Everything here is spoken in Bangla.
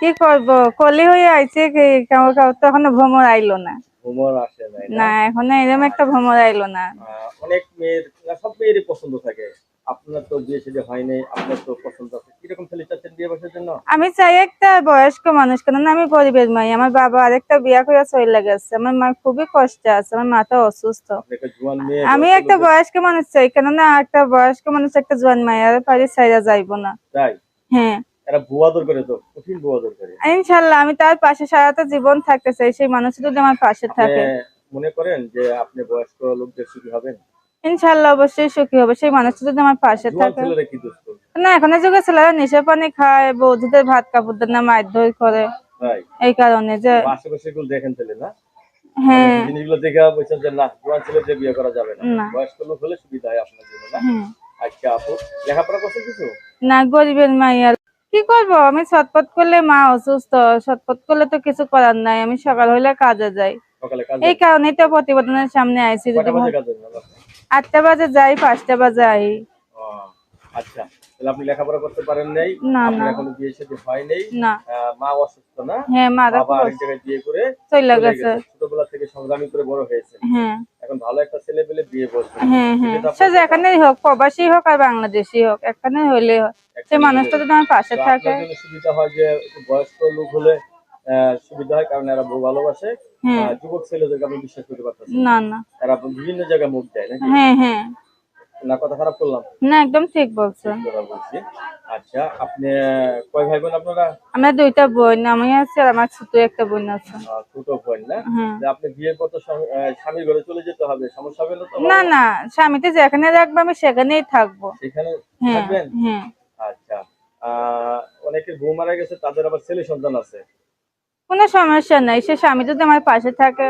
কি করব কলি হয়ে আইছে কাউ ভ্রমর আইলো না। ভ্রমর আসে না? না এখনও এরকম একটা ভ্রমর আইলো না। অনেক মেয়ের সব মেয়েরই পছন্দ থাকে। আপনার তো বিয়ে শাদী হয়নি আপনার তো পছন্দ আছে। কীরকম ছেলে চাচ্ছেন বিয়ে বসার জন্য? আমি চাই একটা বয়স্ক মানুষ কেন আমি গরিবের মাই। আমার বাবা আরেকটা বিয়া করে চলে গেছে। আমার মা খুবই কষ্ট আছে আমার মাথা অসুস্থ। আমি একটা বয়স্ক মানুষ চাই কেননা একটা বয়স্ক মানুষ একটা জোয়ান মায়ের পারি ছাইরা যাইবো না। তাই করে তো কঠিন করে। আমি তার পাশে সারাটা জীবন থাকতে চাই সেই যদি আমার পাশে থাকে। মনে করেন যে আপনি বয়স্ক লোকদের সুখী হবেন? অবশ্যই সুখী হবে। সেই মানুষটা যদি আমার পাশে থাকে। না এখনের যুগে ছেলেরা নেশা পানি খায় বৌদিদের ভাত কাপড় না মারধর করে। এই কারণে যে আশেপাশে দেখেন ছেলে না? হ্যাঁ। জিনিসগুলো দেখে বলছেন যে না জোয়ান ছেলেদের বিয়ে করা যাবে না। না। বয়স্ক লোক হলে সুবিধা হয় আপনার জন্য না? হ্যাঁ আচ্ছা আপু লেখাপড়া কিছু? না গরিবের মাইয়ার কি করব? আমি ছটপট করলে মা অসুস্থ ছটপট করলে তো কিছু করার নাই আমি সকাল হইলে কাজে যাই। এই কারণেই তো প্রতিবেদনের সামনে আইছি যদি? আটটা বাজে যাই পাঁচটা বাজে আই। আচ্ছা। তাহলে আপনি লেখাপড়া করতে পারেন নাই? না, না। এখনও বিয়ে শাদী হয় নাই? না। মা অসুস্থ না? হ্যাঁ মা বাবা আরেক জায়গায় বিয়ে করে চলে গেছে। ছোটবেলা থেকে সংগ্রামী করে বড় হয়েছে। হ্যাঁ। এখন ভালো একটা ছেলে পেলে বিয়ে করছে হ্যাঁ হ্যাঁ। সে যেখানেই হোক প্রবাসী হোক আর বাংলাদেশি হোক এখানে হইলে সে মানুষটা যদি আমার পাশে থাকে সুবিধা হয় যে বয়স্ক লোক হলে সুবিধা হয় কারণ এরা বউ ভালোবাসে। হ্যাঁ। যুবক ছেলেদেরকে আপনি বিশ্বাস করতে পারতেছেন না। না এরা বিভিন্ন জায়গায় মুখ দেয় নাকি? হ্যাঁ হ্যাঁ। না কথা খারাপ করলাম? না একদম ঠিক বলছেন। বলছি। আচ্ছা আপনি কয় ভাই বোন আপনারা? আমরা দুইটা বোন আমি আছি আর আমার ছোট একটা বোন আছে। ছোট বোন না? যে আপনি বিয়ের পর তো স্বামী- ঘরে চলে যেতে হবে সমস্যা হবে না তো? না না স্বামীতে যেখানে রাখব আমি সেখানেই থাকব। সেখানে হ্যাঁ থাকবেন? হ্যাঁ। আচ্ছা অনেকের বউ মারা গেছে তাদের আবার ছেলে সন্তান আছে। কোনো সমস্যা নাই সে স্বামী যদি আমার পাশে থাকে।